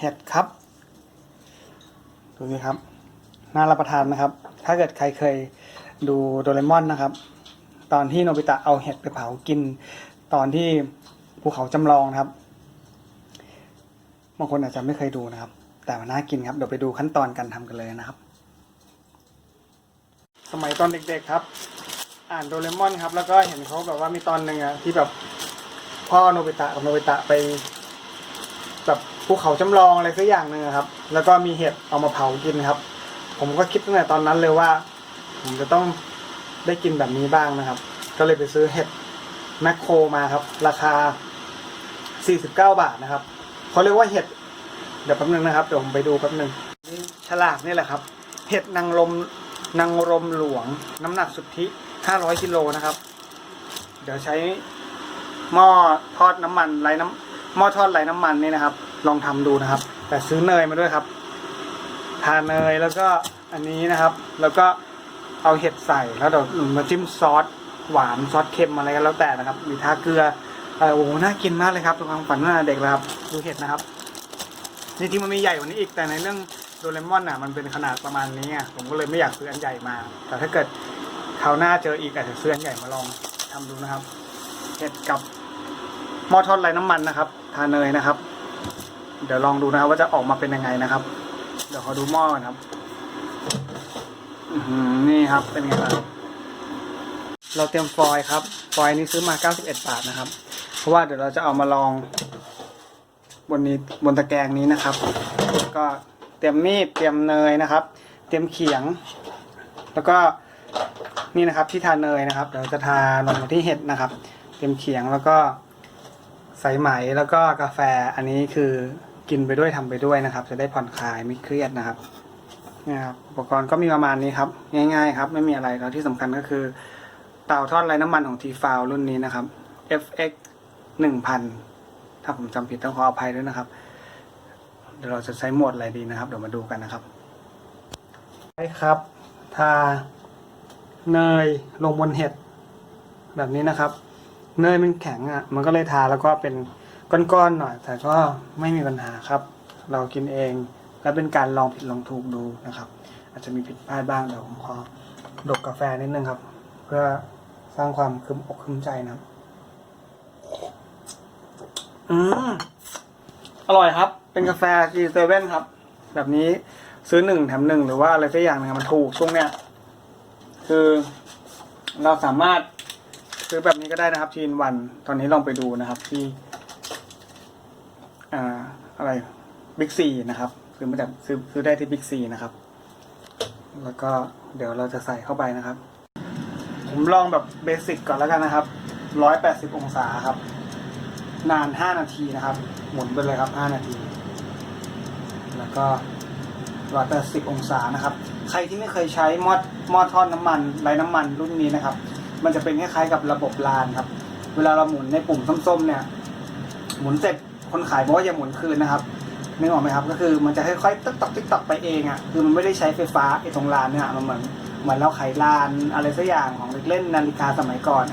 เห็ดครับ ดูสิครับ น่ารับประทานนะครับ ถ้าเกิดใครเคยดูโดเรมอนนะครับ ตอนที่โนบิตะเอาเห็ดไปเผากิน ตอนที่ภูเขาจำลองนะครับ บางคนอาจจะไม่เคยดูนะครับ แต่มันน่ากินครับ เดี๋ยวไปดูขั้นตอนการทำกันเลยนะครับ สมัยตอนเด็กๆครับ อ่านโดเรมอนครับ แล้วก็เห็นเขาแบบว่ามีตอนหนึ่งอะที่แบบพ่อโนบิตะกับโนบิตะไปแบบ ภูเขาจำลองอะไรสักอย่างหนึ่งอะครับ แล้วก็มีเห็ดเอามาเผากินครับ ผมก็คิดตั้งแต่ตอนนั้นเลยว่า ผมจะต้องได้กินแบบนี้บ้างนะครับ ก็เลยไปซื้อเห็ดแมคโครมาครับ ราคา 49 บาทนะครับเขาเรียกว่าเห็ดเดี๋ยวแป๊บนึงนะครับเดี๋ยวผมไปดูแป๊บนึงนี่ฉลากนี่แหละครับ เห็ดนางรมนางรมหลวง น้ำหนักสุทธิ 500กิโลนะครับ เดี๋ยวใช้หม้อทอดน้ำมันไร้น้ำหม้อทอดไร้น้ำมันนี่นะครับ ลองทำดูนะครับ แต่ซื้อเนยมาด้วยครับ ทาเนยแล้วก็อันนี้นะครับ แล้วก็เอาเห็ดใส่แล้วเดี๋ยวมาจิ้มซอสหวานซอสเค็มอะไรก็แล้วแต่นะครับ มีทาเกลือโอ้โหน่ากินมากเลยครับเป็นความฝันตั้งแต่เด็กแล้วครับดูเห็ดนะครับจริงๆมันมีใหญ่กว่านี้อีกแต่ในเรื่องโดเรมอนอะมันเป็นขนาดประมาณนี้ไงผมก็เลยไม่อยากซื้ออันใหญ่มา แต่ถ้าเกิดคราวหน้าเจออีกอาจจะซื้ออันใหญ่มาลองทำดูนะครับเห็ดกับหม้อทอดไร้น้ำมันนะครับ ทาเนยนะครับ เดี๋ยวลองดูนะครับว่าจะออกมาเป็นยังไงนะครับ เดี๋ยวขอดูหม้อก่อนครับนี่ครับเป็นไงล่ะเราเตรียมฟอยล์ครับ ฟอยล์นี้ซื้อมา 91 บาทนะครับ เพราะว่าเดี๋ยวเราจะเอามาลอง บนนี้บนตะแกรงนี้นะครับ ก็เตรียมมีดเตรียมเนยนะครับ เตรียมเขียง แล้วก็นี่นะครับที่ทาเนยนะครับ เดี๋ยวจะทาลงมาที่เห็ดนะครับ เตรียมเขียงแล้วก็สายไหมแล้วก็กาแฟอันนี้คือ กินไปด้วยทำไปด้วยนะครับ จะได้ผ่อนคลายไม่เครียดนะครับนะครับอุปกรณ์ก็มีประมาณนี้ครับ ง่ายๆ ครับ ไม่มีอะไรแล้วที่สำคัญก็คือ เตาทอดไร้น้ำมันของทีฟาวรุ่นนี้นะครับ FX 1000 ถ้าผมจำผิดต้องขออภัยด้วยนะครับ เดี๋ยวเราจะใช้โหมดอะไรดีนะครับ เดี๋ยวมาดูกันนะครับใช่ครับทาเนยลงบนเห็ดแบบนี้นะครับ เนยมันแข็งอะ มันก็เลยทาแล้วก็เป็น ก้อนๆหน่อย แต่ก็ไม่มีปัญหาครับ เรากินเองและเป็นการลองผิดลองถูกดูนะครับ อาจจะมีผิดพลาดบ้างเดี๋ยวผมขอดกกาแฟนิดนึงครับ เพื่อสร้างความคึมอกคึมใจนะครับอืมอร่อยครับ เป็นกาแฟ G7 ครับ แบบนี้ซื้อหนึ่งแถมหนึ่งหรือว่าอะไรสักอย่างหนึงมันถูกช่วงเนี้ยคือเราสามารถซื้อแบบนี้ก็ได้นะครับทีนวัน ตอนนี้ลองไปดูนะครับ ที่ อ่าอะไรบิ๊กซีนะครับซื้อมาจากซื้อซื้อได้ที่บิ๊กซีนะครับ แล้วก็เดี๋ยวเราจะใส่เข้าไปนะครับ ผมลองแบบเบสิกก่อนแล้วกันนะครับร้อยแปดสิบองศาครับ นานห้านาทีนะครับ หมุนไปเลยครับห้านาที แล้วก็ร้อยแปดสิบองศานะครับ ใครที่ไม่เคยใช้หม้อหม้อทอดน้ำมันไร้น้ำมันรุ่นนี้นะครับ มันจะเป็นคล้ายๆกับระบบรานครับ เวลาเราหมุนในปุ่มส้มๆเนี่ย หมุนเสร็จ คนขายบอกว่าอย่าหมุนคืนนะครับนึกออกไหมครับ ก็คือมันจะค่อยๆติ๊กตอกติ๊กตอกไปเองอะคือมันไม่ได้ใช้ไฟฟ้าไอ้ตรงรานเนี่ยมันเหมือนเหมือนเราไขลานอะไรสักอย่างของเล่นนาฬิกาสมัยก่อน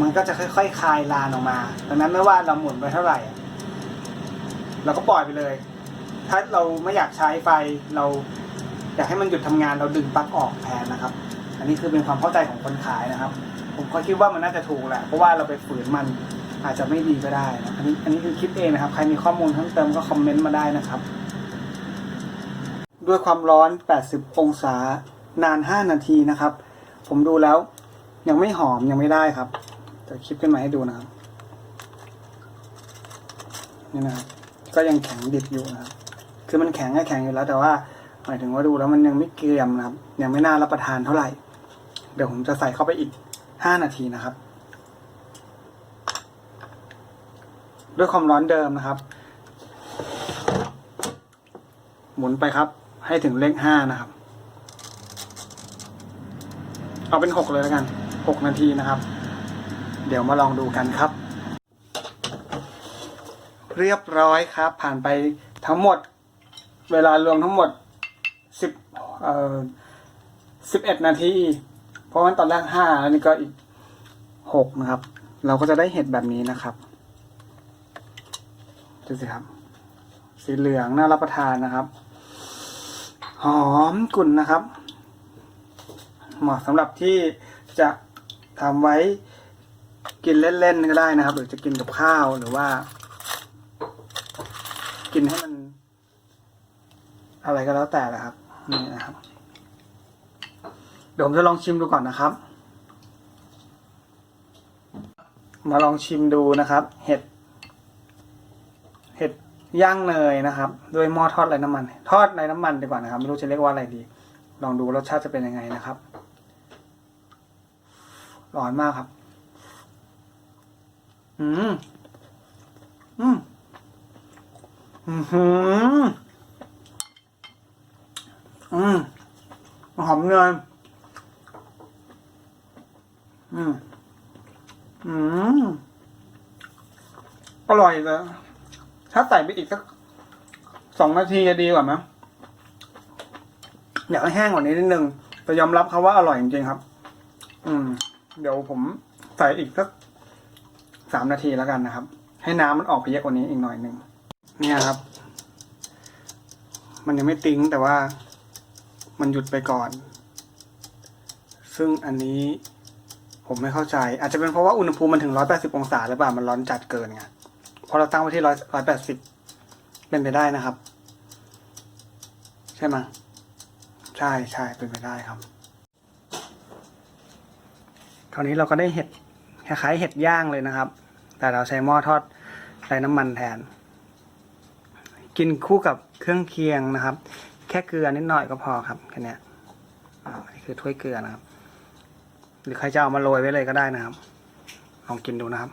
มันก็จะค่อยๆคลายลานออกมาดังนั้นไม่ว่าเราหมุนไปเท่าไหร่เราก็ปล่อยไปเลย ถ้าเราไม่อยากใช้ไฟเราอยากให้มันหยุดทำงานเราดึงปลั๊กออกแทนนะครับ อันนี้คือเป็นความเข้าใจของคนขายนะครับ ผมก็คิดว่ามันน่าจะถูกแหละเพราะว่าเราไปฝืนมัน อาจจะไม่ดีก็ได้นะอันนี้อันนี้คือคิดเองนะครับ ใครมีข้อมูลเพิ่มเติมก็คอมเมนต์มาได้นะครับ ด้วยความร้อน 80 องศานาน 5 นาทีนะครับ ผมดูแล้วยังไม่หอมยังไม่ได้ครับจะคลิปขึ้นมาให้ดูนะครับนี่นะครับก็ยังแข็งดิบอยู่นะครับ คือมันแข็งก็แข็งอยู่แล้ว แต่ว่าหมายถึงว่าดูแล้วมันยังไม่เกรียมนะครับ ยังไม่น่ารับประทานเท่าไหร่ เดี๋ยวผมจะใส่เข้าไปอีก 5 นาทีนะครับ ด้วยความร้อนเดิมนะครับ หมุนไปครับ ให้ถึงเลขห้านะครับ เอาเป็นหกเลยแล้วกันหกนาทีนะครับ เดี๋ยวมาลองดูกันครับ เรียบร้อยครับ ผ่านไปทั้งหมด เวลารวมทั้งหมดสิบเอ่อสิบเอ็ดนาที เพราะว่าตอนแรกห้าแล้วนี่ก็อีกหกนะครับ เราก็จะได้เห็ดแบบนี้นะครับ ดูสิครับ สีเหลืองน่ารับประทานนะครับ หอมกลุ่นนะครับ เหมาะสำหรับที่จะทำไว้กินเล่นๆก็ได้นะครับ หรือจะกินกับข้าวหรือว่า กินให้มัน อะไรก็แล้วแต่แหละครับนี่นะครับเดี๋ยวผมจะลองชิมดูก่อนนะครับ มาลองชิมดูนะครับ เห็ดเห็ด ย่างเนยนะครับ ด้วยหม้อทอดไร้น้ำมัน ทอดไร้น้ำมันดีกว่านะครับ ไม่รู้จะเรียกว่าอะไรดี ลองดูรสชาติจะเป็นยังไงนะครับ ร้อนมากครับ อืม อืม อืมหืมอืมหอมเนยอืม อืม อร่อยเลย ถ้าใส่ไปอีกสักสองนาทีจะดีกว่าไหมอยากให้แห้งกว่านี้นิดนึงแต่ยอมรับครับว่าอร่อยจริงๆครับ อืม เดี๋ยวผมใส่อีกสักสามนาทีแล้วกันนะครับ ให้น้ำมันออกไปเยอะกว่านี้อีกหน่อยหนึ่งเนี่ยครับ มันยังไม่ติ้งแต่ว่ามันหยุดไปก่อน ซึ่งอันนี้ผมไม่เข้าใจ อาจจะเป็นเพราะว่าอุณหภูมิมันถึงร้อยแปดสิบองศาหรือเปล่ามันร้อนจัดเกินไง ราะเราตั้งไว้ที่ร้อยร้อยแปดสิบเป็นไปได้นะครับ ใช่ไหมใช่ใช่เป็นไปได้ครับ คราวนี้เราก็ได้เห็ดคล้ายๆเห็ดย่างเลยนะครับ แต่เราใช้หม้อทอดไร้น้ำมันแทน กินคู่กับเครื่องเคียงนะครับ แค่เกลือนิดหน่อยก็พอครับแค่นี้อ่าอันนี้คือถ้วยเกลือนะครับ หรือใครจะเอามาโรยไว้เลยก็ได้นะครับ ลองกินดูนะครับ